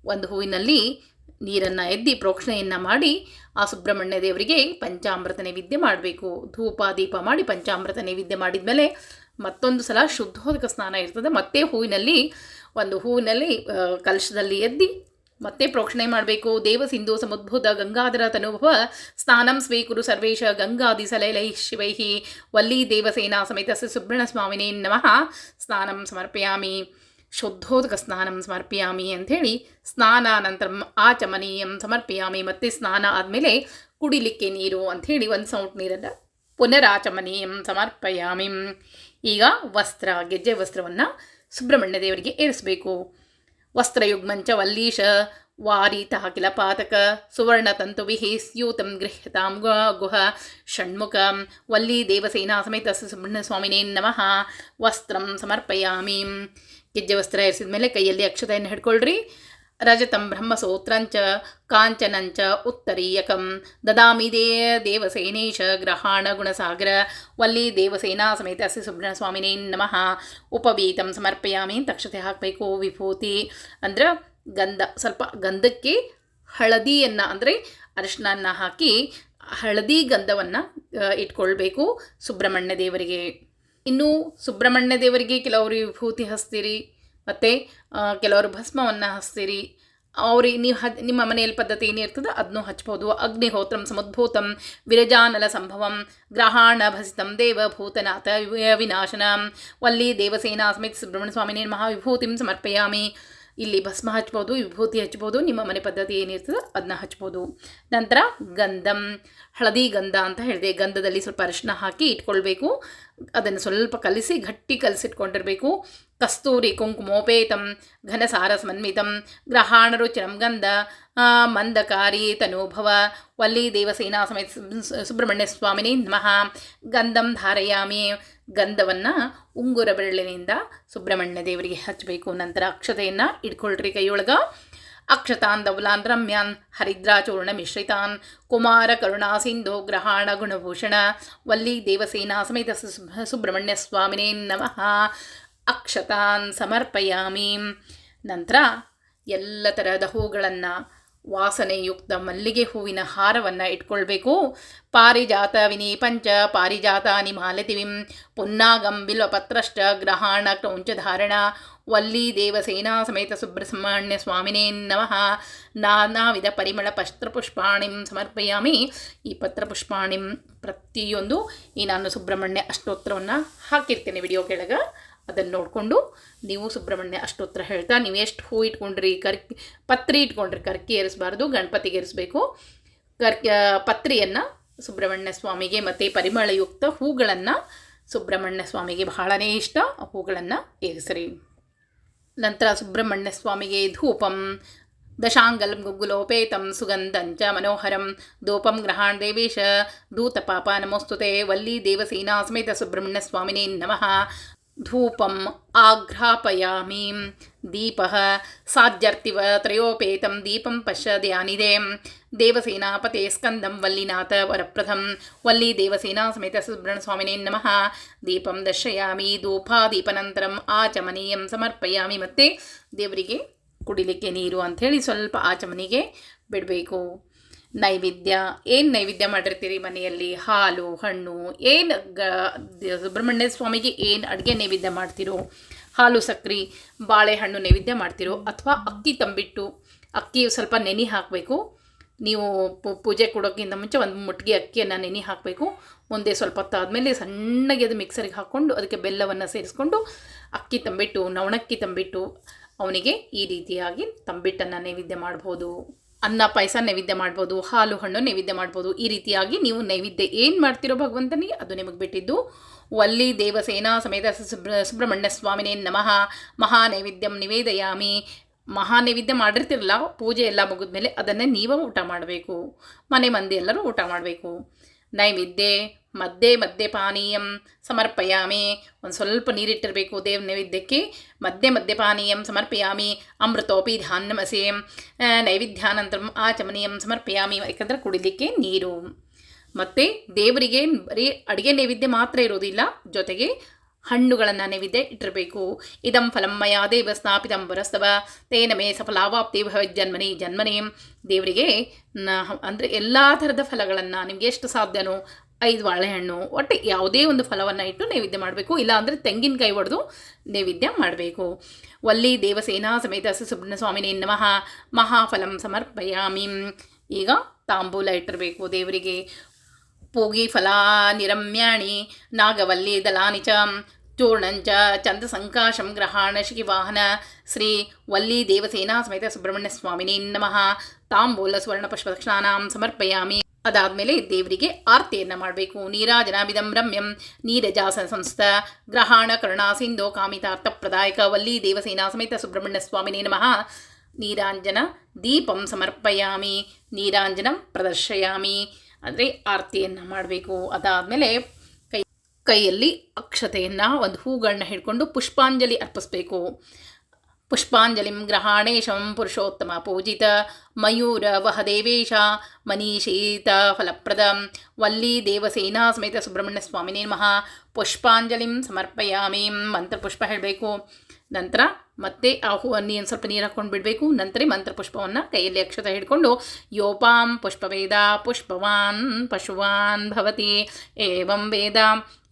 ಒಂದು ಹೂವಿನಲ್ಲಿ ನೀರನ್ನು ಎದ್ದಿ ಪ್ರೋಕ್ಷಣೆಯನ್ನು ಮಾಡಿ, ಆ ಸುಬ್ರಹ್ಮಣ್ಯ ದೇವರಿಗೆ ಪಂಚಾಮೃತ ನೈವೇದ್ಯ ಮಾಡಬೇಕು. ಧೂಪ, ದೀಪ ಮಾಡಿ ಪಂಚಾಮೃತ ನೈವೇದ್ಯ ಮಾಡಿದ ಮೇಲೆ ಮತ್ತೊಂದು ಸಲ ಶುದ್ಧೋದಕ ಸ್ನಾನ ಇರ್ತದೆ. ಮತ್ತೆ ಹೂವಿನಲ್ಲಿ, ಒಂದು ಹೂವಿನಲ್ಲಿ ಕಲಶದಲ್ಲಿ ಎದ್ದಿ ಮತ್ತೆ ಪ್ರೋಕ್ಷಣೆ ಮಾಡಬೇಕು. ದೇವ ಸಿಂಧು ಸಮುದ್ಭುತ ಗಂಗಾಧರ ತನುಭವ ಸ್ನಾನಂ ಸ್ವೀಕುರು ಸರ್ವೇಶ ಗಂಗಾದಿ ಸಲೈಲೈ ಶಿವೈಹಿ ವಲ್ಲಿ ದೇವಸೇನಾ ಸಮೇತ ಸುಬ್ರಹ್ಮಣ್ಯ ಸ್ವಾಮಿನೇ ನಮಃ. ಸ್ನಾನಂ ಸಮರ್ಪಯಾಮಿ. ಶುದ್ಧೋದಕ ಸ್ನಾನಂ ಸಮರ್ಪಯಾಮಿ ಅಂಥೇಳಿ ಸ್ನಾನ ನಂತರ ಆಚಮನೀಯಂ ಸಮರ್ಪಯಾಮಿ. ಮತ್ತೆ ಸ್ನಾನ ಆದಮೇಲೆ ಕುಡಿಲಿಕ್ಕೆ ನೀರು ಅಂಥೇಳಿ ಒಂದು ಸೌಂಟ್ ನೀರನ್ನು ಪುನರಾಚಮನೀಯಂ ಸಮರ್ಪಯಾಮಿ. ಈಗ ವಸ್ತ್ರ, ಗೆಜ್ಜೆ ವಸ್ತ್ರವನ್ನು ಸುಬ್ರಹ್ಮಣ್ಯ ದೇವರಿಗೆ ಏರಿಸಬೇಕು. ವಸ್ತ್ರಯುಗ್ಮಂಚ ವಲ್ಲೀಶ ವಾರೀತಃ ಕಿಲ ಪಾತಕ ಸುವರ್ಣತಂತುಭಿः ಸ್ಯೂತಂ ಗೃಹ್ಯತಾಂ ಗ- ಗುಹ, ಷಣ್ಮುಖ ವಲ್ಲಿ ದೇವಸೇನಾ ಸಮೇತ ಶ್ರೀ ಸುಬ್ರಹ್ಮಣ್ಯ ಸ್ವಾಮಿನೇ ನಮಃ. ವಸ್ತ್ರಂ ಸಮರ್ಪಯಾಮಿ. ಗೆಜ್ಜೆ ವಸ್ತ್ರ ಏರಿಸಿದ ಮೇಲೆ ಕೈಯಲ್ಲಿ ಅಕ್ಷತೆಯನ್ನು ಹಿಡ್ಕೊಳ್ರಿ. ರಜತಂ ಬ್ರಹ್ಮಸೂತ್ರಂಚ ಕಾಂಚನಂಚ ಉತ್ತರೀಯಕಂ. ದದಾಮಿ ದೇ ದೇವಸೇನೇಶ ಗ್ರಹಾಣ ಗುಣಸಾಗರ. ವಲ್ಲಿ ದೇವಸೇನಾ ಸಮೇತ ಅಸ್ಯ ಸುಬ್ರಹ್ಮಣ್ಯ ಸ್ವಾಮಿನೇ ನಮಃ. ಉಪವೀತಂ ಸಮರ್ಪಯಾಮಿ ತಕ್ಷತೆ ಹಾಕಬೇಕು ವಿಭೂತಿ. ಅಂದ್ರೆ ಗಂಧ, ಸ್ವಲ್ಪ ಗಂಧಕ್ಕೆ ಹಳದಿಯನ್ನು, ಅಂದರೆ ಅರಿಶಿನನ್ನ ಹಾಕಿ ಹಳದಿ ಗಂಧವನ್ನು ಇಟ್ಕೊಳ್ಬೇಕು ಸುಬ್ರಹ್ಮಣ್ಯ ದೇವರಿಗೆ. ಇನ್ನು ಸುಬ್ರಹ್ಮಣ್ಯ ದೇವರಿಗೆ ಕೆಲವರು ವಿಭೂತಿ ಹಚ್ತೀರಿ? ಮತ್ತು ಕೆಲವರು ಭಸ್ಮವನ್ನು ಹಚ್ತೀರಿ. ಅವ್ರಿಗೆ ನೀವು ಹದ್, ನಿಮ್ಮ ಮನೆಯಲ್ಲಿ ಪದ್ಧತಿ ಏನಿರ್ತದೆ ಅದನ್ನು ಹಚ್ಬೋದು. ಅಗ್ನಿಹೋತ್ರಂ ಸಮುದ್ಭೂತಂ ವಿರಜಾನಲ ಸಂಭವಂ ಗ್ರಹಾಣ ಭಸಿತಂ ದೇವಭೂತನಾಥ ವಿನಾಶನ. ವಲ್ಲಿ ದೇವಸೇನಾ ಸ್ಮಿತ್ ಸುಬ್ರಹ್ಮಣ್ಯ ಸ್ವಾಮಿನೇ ಮಹಾವಿಭೂತಿಂ ಸಮರ್ಪಯಾಮಿ. ಇಲ್ಲಿ ಭಸ್ಮ ಹಚ್ಬೋದು, ವಿಭೂತಿ ಹಚ್ಬೋದು, ನಿಮ್ಮ ಮನೆ ಪದ್ಧತಿ ಏನಿರ್ತದೆ ಅದನ್ನ ಹಚ್ಬೋದು. ನಂತರ ಗಂಧಂ, ಹಳದಿ ಗಂಧ ಅಂತ ಹೇಳಿದೆ. ಗಂಧದಲ್ಲಿ ಸ್ವಲ್ಪ ಅರಿಶಿನ ಹಾಕಿ ಇಟ್ಕೊಳ್ಬೇಕು. ಅದನ್ನು ಸ್ವಲ್ಪ ಕಲಿಸಿ, ಗಟ್ಟಿ ಕಲಸಿಟ್ಕೊಂಡಿರಬೇಕು. ಕಸ್ತೂರಿ ಕುಂಕುಮೋಪೇತಂ, ಘನಸಾರಸಮನ್ವಿತಂ ಸಮನ್ವಿತಂ ಗಂಧ ಚಿರಂಗಂಧ ಮಂದಕಾರಿ ತನೋಭವ, ವಲ್ಲಿ ದೇವಸೇನಾ ಸಮೇತ ಸುಬ್ರಹ್ಮಣ್ಯ ಸ್ವಾಮಿನಿ ನಮಃ. ಗಂಧಂ ಧಾರಯಾಮಿ, ಗಂಧವನ್ನು ಉಂಗುರ ಬೆರಳಿನಿಂದ ಸುಬ್ರಹ್ಮಣ್ಯ ದೇವರಿಗೆ ಹಚ್ಚಬೇಕು. ನಂತರ ಅಕ್ಷತೆಯನ್ನು ಇಟ್ಕೊಳ್ರಿ ಕೈಯೊಳಗ. ಅಕ್ಷತಾನ್ ದೌಲಾನ್ ರಮ್ಯಾನ್, ಹರಿದ್ರಾಚೂರ್ಣ ಮಿಶ್ರಿತಾನ್, ಕುಮಾರ ಕರುಣಾ ಸಿಂಧು, ಗ್ರಹಾಣ ಗುಣಭೂಷಣ, ವಲ್ಲಿ ದೇವಸೇನಾ ಸಮೇತ ಸುಬ್ರಹ್ಮಣ್ಯ ಸ್ವಾಮಿನೇ ನಮಃ. ಅಕ್ಷತಾನ್ ಸಮರ್ಪಯಾಮಿ. ನಂತರ ಎಲ್ಲ ತರಹದ ಹೂಗಳನ್ನು ವಾಸನೆಯುಕ್ತ ಮಲ್ಲಿಗೆ ಹೂವಿನ ಹಾರವನ್ನು ಇಟ್ಕೊಳ್ಬೇಕು. ಪಾರಿಜಾತ ವಿನಿ ಪಂಚ ಪಾರಿಜಾತಾನಿ ಮಾಲತಿವಿಂ, ಪುನ್ನಾಗಂ ಬಿಲ್ವಪತ್ರಶ್ಚ ಗ್ರಹಾಣ ಕ್ರೌಂಚ ಧಾರಣ ವಲ್ಲಿ ದೇವಸೇನಾ ಸಮೇತ ಸುಬ್ರಹ್ಮಣ್ಯ ಸ್ವಾಮಿನೇ ನಮಃ. ನಾನಾವಿಧ ಪರಿಮಳ ಪತ್ರಪುಷ್ಪಾಣಿಂ ಸಮರ್ಪಯಾಮಿ. ಈ ಪತ್ರಪುಷ್ಪಾಣಿಂ ಪ್ರತಿಯೊಂದು ಈ ನಾನು ಸುಬ್ರಹ್ಮಣ್ಯ ಅಷ್ಟೋತ್ತರವನ್ನು ಹಾಕಿರ್ತೇನೆ ವಿಡಿಯೋ ಕೆಳಗೆ. ಅದನ್ನು ನೋಡಿಕೊಂಡು ನೀವು ಸುಬ್ರಹ್ಮಣ್ಯ ಅಷ್ಟೋತ್ತರ ಹೇಳ್ತಾ ನೀವು ಎಷ್ಟು ಹೂ ಇಟ್ಕೊಂಡ್ರಿ, ಕರ್ಕಿ, ಪತ್ರಿ ಇಟ್ಕೊಂಡ್ರಿ, ಕರ್ಕಿ ಏರಿಸಬಾರ್ದು ಗಣಪತಿಗೆ ಏರಿಸಬೇಕು. ಕರ್ಕ ಪತ್ರಿಯನ್ನು ಸುಬ್ರಹ್ಮಣ್ಯ ಸ್ವಾಮಿಗೆ ಮತ್ತು ಪರಿಮಳಯುಕ್ತ ಹೂಗಳನ್ನು ಸುಬ್ರಹ್ಮಣ್ಯ ಸ್ವಾಮಿಗೆ ಬಹಳನೇ ಇಷ್ಟ. ಹೂಗಳನ್ನು ಏರಿಸ್ರಿ. ನಂತರ ಸುಬ್ರಹ್ಮಣ್ಯ ಸ್ವಾಮಿಗೆ ಧೂಪಂ. ದಶಾಂಗಲಂ ಗುಗ್ಗುಲೋಪೇತಂ ಸುಗಂಧಂಚ ಮನೋಹರಂ. ಧೂಪಂ ಗ್ರಹಾಣ್ ದೇವೇಶ. ದೂತಪಾಪ ನಮೋಸ್ತುತೆ. ವಲ್ಲಿ ದೇವಸೇನಾ ಸಮೇತ ಸುಬ್ರಹ್ಮಣ್ಯ ಸ್ವಾಮಿನೇ ನಮಃ. ಧೂಪಂ ಆಘ್ರಾಪಯಾಮಿ ದೀಪ ಸಾಧ್ಯರ್ತಿವ ತ್ರಯೋಪೇತಂ ದೀಪಂ ಪಶ್ಯದ್ಯಾನಿದೆ ದೇವಸೇನಾಪತೆ ಸ್ಕಂದಂ ವಲ್ಲಿನಾಥ ವರಪ್ರಥಂ ವಲ್ಲಿ ದೇವಸೇನಾ ಸಮೇತ ಸುಬ್ರಹ್ಮಣ್ಯ ಸ್ವಾಮಿನೇ ನಮಃ ದೀಪಂ ದರ್ಶಯಾಮಿ ಧೂಪಾದೀಪನಂತರಂ ಆಚಮನೀಯಂ ಸಮರ್ಪಯಾಮಿ ಮತ್ತೆ ದೇವರಿಗೆ ಕುಡಿಲಿಕ್ಕೆ ನೀರು ಅಂಥೇಳಿ ಸ್ವಲ್ಪ ಆಚಮನಿಗೆ ಬಿಡಬೇಕು. ನೈವೇದ್ಯ, ಏನು ನೈವೇದ್ಯ ಮಾಡಿರ್ತೀರಿ ಮನೆಯಲ್ಲಿ? ಹಾಲು, ಹಣ್ಣು, ಏನು ಗ ಸುಬ್ರಹ್ಮಣ್ಯ ಸ್ವಾಮಿಗೆ ಏನು ಅಡುಗೆ ನೈವೇದ್ಯ ಮಾಡ್ತಿರೋ? ಹಾಲು ಸಕ್ಕರೆ ಬಾಳೆಹಣ್ಣು ನೈವೇದ್ಯ ಮಾಡ್ತಿರೋ? ಅಥವಾ ಅಕ್ಕಿ ತಂಬಿಟ್ಟು ಅಕ್ಕಿ ಸ್ವಲ್ಪ ನೆನೆ ಹಾಕಬೇಕು. ನೀವು ಪೂಜೆ ಕೊಡೋಕ್ಕಿಂತ ಮುಂಚೆ ಒಂದು ಮುಟ್ಟಿಗೆ ಅಕ್ಕಿಯನ್ನು ನೆನೆ ಹಾಕಬೇಕು. ಒಂದೇ ಸ್ವಲ್ಪ ಹೊತ್ತು ಆದಮೇಲೆ ಸಣ್ಣಗೆ ಅದು ಮಿಕ್ಸರಿಗೆ ಹಾಕ್ಕೊಂಡು ಅದಕ್ಕೆ ಬೆಲ್ಲವನ್ನು ಸೇರಿಸ್ಕೊಂಡು ಅಕ್ಕಿ ತಂಬಿಟ್ಟು, ನವಣಕ್ಕಿ ತಂಬಿಟ್ಟು ಅವನಿಗೆ ಈ ರೀತಿಯಾಗಿ ತಂಬಿಟ್ಟನ್ನು ನೈವೇದ್ಯ ಮಾಡ್ಬೋದು. ಅನ್ನ, ಪಾಯಸ ನೈವೇದ್ಯ ಮಾಡ್ಬೋದು, ಹಾಲು, ಹಣ್ಣು ನೈವೇದ್ಯ ಮಾಡ್ಬೋದು. ಈ ರೀತಿಯಾಗಿ ನೀವು ನೈವೇದ್ಯ ಏನು ಮಾಡ್ತಿರೋ ಭಗವಂತನಿಗೆ ಅದು ನಿಮಗೆ ಬಿಟ್ಟಿದ್ದು. ವಲ್ಲಿ ದೇವಸೇನಾ ಸಮೇತ ಸುಬ್ರ, ಸುಬ್ರಹ್ಮಣ್ಯ ಸ್ವಾಮಿನೇ ನಮಃ. ಮಹಾ ನೈವೇದ್ಯಂ ನಿವೇದಯಾಮಿ. ಮಹಾ ನೈವೇದ್ಯ ಮಾಡಿರ್ತಿರಲ್ಲ, ಪೂಜೆ ಎಲ್ಲ ಮುಗಿದ್ಮೇಲೆ ಅದನ್ನೇ ನೀವೇ ಊಟ ಮಾಡಬೇಕು. ಮನೆ ಮಂದಿ ಎಲ್ಲರೂ ಊಟ ಮಾಡಬೇಕು. ನೈವೇದ್ಯ ಮಧ್ಯೆ ಮಧ್ಯೆ ಪಾನೀಯಂ ಸಮರ್ಪಯಾಮಿ. ಒಂದು ಸ್ವಲ್ಪ ನೀರಿಟ್ಟಿರಬೇಕು ದೇವ್ ನೈವೇದ್ಯಕ್ಕೆ. ಮಧ್ಯೆ ಮದ್ಯಪಾನೀಯಂ ಸಮರ್ಪಯಾಮಿ. ಅಮೃತೋಪಿ ಧಾನ್ಯಮಸೆ. ನೈವೇದ್ಯಾನಂತರಂ ಆಚಮನೀಯಂ ಸಮರ್ಪಯಾಮಿ. ಯಾಕಂದರೆ ಕುಡಿಲಿಕ್ಕೆ ನೀರು. ಮತ್ತು ದೇವರಿಗೆ ಬರೀ ಅಡುಗೆ ನೈವೇದ್ಯ ಮಾತ್ರ ಇರೋದಿಲ್ಲ ಜೊತೆಗೆ ಹಣ್ಣುಗಳನ್ನು ನೈವೇದ್ಯ ಇಟ್ಟಿರಬೇಕು. ಇದಂ ಫಲಂ ಮಯಾ ದೇವ ಸ್ನಾಪಿತಂ ವರಸ್ತವ ತೇನ ಮೇ ಸಫಲಾವಾಪ್ತಿ ಭವಜ್ಜನ್ಮನಿ ಜನ್ಮನಿ ದೇವರಿಗೆ ಅಂದರೆ ಎಲ್ಲ ಥರದ ಫಲಗಳನ್ನು ನಿಮಗೆ ಎಷ್ಟು ಸಾಧ್ಯನೋ ಐದು ಬಾಳೆಹಣ್ಣು, ಒಟ್ಟು ಯಾವುದೇ ಒಂದು ಫಲವನ್ನು ಇಟ್ಟು ನೈವೇದ್ಯ ಮಾಡಬೇಕು. ಇಲ್ಲ ಅಂದರೆ ತೆಂಗಿನಕಾಯಿ ಒಡೆದು ನೈವೇದ್ಯ ಮಾಡಬೇಕು. ವಲ್ಲಿ ದೇವಸೇನಾ ಸಮೇತ ಸುಬ್ರಹ್ಮಣ್ಯ ಸ್ವಾಮಿನೇ ನಮಃ. ಮಹಾಫಲಂ ಸಮರ್ಪಯಾಮಿ. ಈಗ ತಾಂಬೂಲ ಇಟ್ಟಿರಬೇಕು ದೇವರಿಗೆ. ಪೂಗಿ ಫಲ ನಿರಮ್ಯಾಣಿ. ನಾಗವಲ್ಲಿ ದಲಾನಿ ಚ. ಚಂದ ಸಂಕಾಶಂ ಗ್ರಹಾಣ ಶಿಖಿವಾಹನ ಶ್ರೀ ವಲ್ಲಿ ದೇವಸೇನಾ ಸಮೇತ ಸುಬ್ರಹ್ಮಣ್ಯ ಸ್ವಾಮಿನೇ ನಮಃ. ತಾಂಬೂಲ ಸುವರ್ಣ ಪುಷ್ಪದಕ್ಷಿಣಾನಾಂ ಸಮರ್ಪಯಾಮಿ. ಅದಾದಮೇಲೆ ದೇವರಿಗೆ ಆರತಿಯನ್ನು ಮಾಡಬೇಕು. ನೀರಾಜನಾಭಿದಂ ರಮ್ಯಂ ನೀರಜಾಸ ಸಂಸ್ಥ ಗ್ರಹಾಣ ಕರುಣಾ ಸಿಂಧೋ ಕಾಮಿತಾರ್ಥ ಪ್ರದಾಯಕ ವಲ್ಲಿ ದೇವಸೇನಾ ಸಮೇತ ಸುಬ್ರಹ್ಮಣ್ಯ ಸ್ವಾಮಿನೇ ನಮಃ. ನೀರಾಂಜನ ದೀಪಂ ಸಮರ್ಪಯಾಮಿ, ನೀರಾಂಜನಂ ಪ್ರದರ್ಶಯಾಮಿ. ಅಂದರೆ ಆರತಿಯನ್ನು ಮಾಡಬೇಕು. ಅದಾದಮೇಲೆ ಕೈ ಕೈಯಲ್ಲಿ ಅಕ್ಷತೆಯನ್ನು ಒಂದು ಹೂಗಳನ್ನ ಹಿಡ್ಕೊಂಡು ಪುಷ್ಪಾಂಜಲಿ ಅರ್ಪಿಸ್ಬೇಕು. ಪುಷ್ಪಾಂಜಲಿಂ ಗ್ರಹಾಣೇಶಂ ಪುರುಷೋತ್ತಮ ಪೂಜಿತ ಮಯೂರ ವಹ ದೇವೇಶ ಮನೀಷೀತ ಫಲಪ್ರದ ವಲ್ಲಿ ದೇವಸೇನಾ ಸಮೇತ ಸುಬ್ರಹ್ಮಣ್ಯ ಸ್ವಾಮಿನೇ ನಮಃ ಪುಷ್ಪಾಂಜಲಿಂ ಸಮರ್ಪಯಾಮಿ ಮಂತ್ರಪುಷ್ಪ ಹೇಳಬೇಕು ನಂತರ ಮತ್ತೆ ಆ ಹೂವನ್ನು ಏನು ಸ್ವಲ್ಪ ನೀರು ಹಾಕ್ಕೊಂಡು ಬಿಡಬೇಕು. ನಂತರ ಮಂತ್ರಪುಷ್ಪವನ್ನು ಕೈಯಲ್ಲಿ ಅಕ್ಷತ ಹಿಡ್ಕೊಂಡು, ಯೋಪಾಂ ಪುಷ್ಪವೇದ ಪುಷ್ಪವಾನ್ ಪಶುವಾನ್ ಭವತಿ, ಏವಂ ವೇದ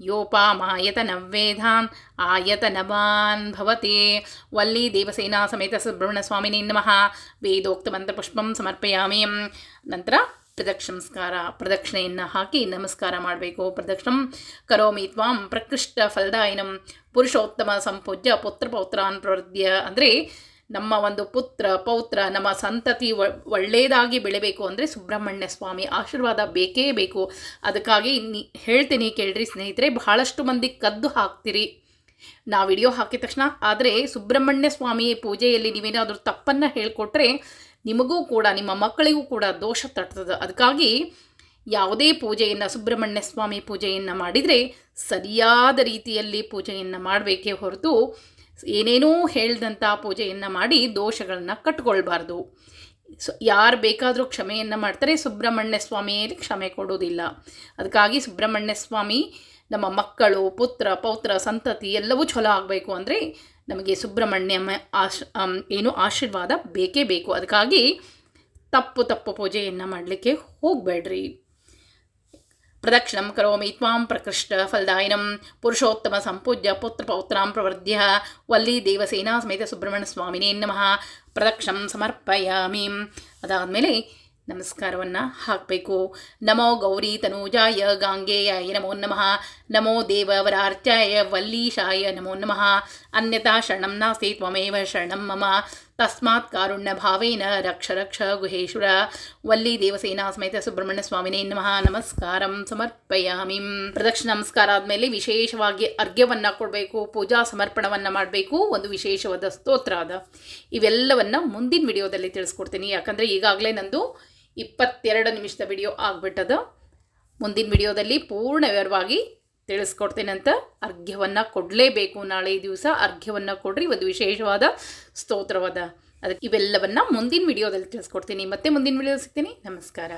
ಯೋಪಾಮಾಯತನವೇದಾನ್ ಆಯತನವಾನ್ ಭವತಿ, ವಲ್ಲಿ ದೇವಸೇನಾ ಸಮೇತ ಸುಬ್ರಹ್ಮಣ್ಯ ಸ್ವಾಮಿನೇ ನಮಃ. ವೇದೋಕ್ತ ಮಂತ್ರಪುಷ್ಪಂ ಸಮರ್ಪಯಾಮಿ. ನಂತರ ಪ್ರದಕ್ಷಿಣಸ್ಕಾರ, ಪ್ರದಕ್ಷಿಣೆಯನ್ನು ಹಾಕಿ ನಮಸ್ಕಾರ ಮಾಡಬೇಕು. ಪ್ರದಕ್ಷಿಣಂ ಕರೋಮಿ ತ್ವಾಂ ಪ್ರಕೃಷ್ಟ ಫಲದಾಯಿನಂ ಪುರುಷೋತ್ತಮ ಸಂಪೂಜ್ಯ ಪುತ್ರ ಪೌತ್ರಾನ್ ಪ್ರವೃದ್ಯ ಅಂದರೆ ನಮ್ಮ ಒಂದು ಪುತ್ರ, ಪೌತ್ರ, ನಮ್ಮ ಸಂತತಿ ಒಳ್ಳೆಯದಾಗಿ ಬೆಳಿಬೇಕು ಅಂದರೆ ಸುಬ್ರಹ್ಮಣ್ಯ ಸ್ವಾಮಿ ಆಶೀರ್ವಾದ ಬೇಕೇ ಬೇಕು. ಅದಕ್ಕಾಗಿ ಹೇಳ್ತೀನಿ ಕೇಳ್ರಿ ಸ್ನೇಹಿತರೆ, ಬಹಳಷ್ಟು ಮಂದಿ ಕದ್ದು ಹಾಕ್ತೀರಿ. ನಾವು ವಿಡಿಯೋ ಹಾಕಿದ ತಕ್ಷಣ, ಆದರೆ ಸುಬ್ರಹ್ಮಣ್ಯ ಸ್ವಾಮಿ ಪೂಜೆಯಲ್ಲಿ ನೀವೇನಾದರೂ ತಪ್ಪನ್ನು ಹೇಳಿಕೊಟ್ರೆ ನಿಮಗೂ ಕೂಡ, ನಿಮ್ಮ ಮಕ್ಕಳಿಗೂ ಕೂಡ ದೋಷ ತಟ್ಟದ ಅದಕ್ಕಾಗಿ ಯಾವುದೇ ಪೂಜೆಯನ್ನು, ಸುಬ್ರಹ್ಮಣ್ಯ ಸ್ವಾಮಿ ಪೂಜೆಯನ್ನು ಮಾಡಿದರೆ ಸರಿಯಾದ ರೀತಿಯಲ್ಲಿ ಪೂಜೆಯನ್ನು ಮಾಡಬೇಕೇ ಹೊರತು ಏನೇನೋ ಹೇಳ್ದಂಥ ಪೂಜೆಯನ್ನು ಮಾಡಿ ದೋಷಗಳನ್ನು ಕಟ್ಕೊಳ್ಬಾರ್ದು. ಸೊ, ಯಾರು ಬೇಕಾದರೂ ಕ್ಷಮೆಯನ್ನು ಮಾಡ್ತಾರೆ, ಸುಬ್ರಹ್ಮಣ್ಯ ಸ್ವಾಮಿಯಲ್ಲಿ ಕ್ಷಮೆ ಕೊಡೋದಿಲ್ಲ ಅದಕ್ಕಾಗಿ ಸುಬ್ರಹ್ಮಣ್ಯ ಸ್ವಾಮಿ ನಮ್ಮ ಮಕ್ಕಳು, ಪುತ್ರ, ಪೌತ್ರ, ಸಂತತಿ ಎಲ್ಲವೂ ಚಲೋ ಆಗಬೇಕು ಅಂದರೆ ನಮಗೆ ಸುಬ್ರಹ್ಮಣ್ಯ ಆಶ್ ಏನು ಆಶೀರ್ವಾದ ಬೇಕೇ ಬೇಕು. ಅದಕ್ಕಾಗಿ ತಪ್ಪು ತಪ್ಪು ಪೂಜೆಯನ್ನು ಮಾಡಲಿಕ್ಕೆ ಹೋಗಬೇಡ್ರಿ. ಪ್ರದಕ್ಷಿಣಂ ಕರೋಮಿ ತ್ವಾಂ ಪ್ರಕೃಷ್ಟ ಫಲದಾಯಿನಂ ಪುರುಷೋತ್ತಮ ಸಂಪೂಜ್ಯ ಪುತ್ರ ಪೌತ್ರಾಂ ವಲ್ಲಿ ದೇವಸೇನಾ ಸಮೇತ ಸುಬ್ರಹ್ಮಣ್ಯ ಸ್ವಾಮಿನೇ ನಮಃ. ಪ್ರದಕ್ಷಿಣಂ ಸಮರ್ಪಯಾಮಿ. ಅದಾದಮೇಲೆ ನಮಸ್ಕಾರವನ್ನು ಹಾಕಬೇಕು. ನಮೋ ಗೌರಿ ತನೂಜಾಯ ಗಾಂಗೇಯಾಯ ನಮೋ ನಮಃ. ನಮೋ ದೇವವರಾರ್ಚಾಯ ವಲ್ಲೀಶಾಯ ನಮೋ ನಮಃ. ಅನ್ಯತಾ ಶರಣಂ ನಾಸ್ತಿ ತ್ವಮೇವ ಶರಣಂ ಮಮ. ತಸ್ಮಾತ್ ಕಾರುಣ್ಯ ಭಾವೇನ ರಕ್ಷ ರಕ್ಷ ಗುಹೇಶ್ವರ ವಲ್ಲಿ ದೇವಸೇನಾ ಸಮೇತ ಸುಬ್ರಹ್ಮಣ್ಯ ಸ್ವಾಮಿನೇ ನಮಃ ನಮಸ್ಕಾರಂ ಸಮರ್ಪಯಾಮಿ ಪ್ರದಕ್ಷಿಣ ನಮಸ್ಕಾರ ಆದಮೇಲೆ ವಿಶೇಷವಾಗಿ ಅರ್ಘ್ಯವನ್ನು ಕೊಡಬೇಕು, ಪೂಜಾ ಸಮರ್ಪಣವನ್ನು ಮಾಡಬೇಕು, ಒಂದು ವಿಶೇಷವಾದ ಸ್ತೋತ್ರ ಅದ. ಇವೆಲ್ಲವನ್ನು ಮುಂದಿನ ವಿಡಿಯೋದಲ್ಲಿ ತಿಳಿಸ್ಕೊಡ್ತೀನಿ. ಯಾಕಂದರೆ ಈಗಾಗಲೇ ನಂದು ಇಪ್ಪತ್ತೆರಡು ನಿಮಿಷದ ವಿಡಿಯೋ ಆಗಿಬಿಟ್ಟದ. ಮುಂದಿನ ವಿಡಿಯೋದಲ್ಲಿ ಪೂರ್ಣ ವಿವರವಾಗಿ ತಿಳಿಸ್ಕೊಡ್ತೇನಂತ ಅರ್ಘ್ಯವನ್ನು ಕೊಡಲೇಬೇಕು. ನಾಳೆ ದಿವಸ ಅರ್ಘ್ಯವನ್ನು ಕೊಡ್ರಿ. ಒಂದು ವಿಶೇಷವಾದ ಸ್ತೋತ್ರವಾದ. ಅದಕ್ಕೆ ಇವೆಲ್ಲವನ್ನು ಮುಂದಿನ ವಿಡಿಯೋದಲ್ಲಿ ತಿಳಿಸ್ಕೊಡ್ತೀನಿ. ಮತ್ತೆ ಮುಂದಿನ ವಿಡಿಯೋ ಸಿಗ್ತೀನಿ. ನಮಸ್ಕಾರ.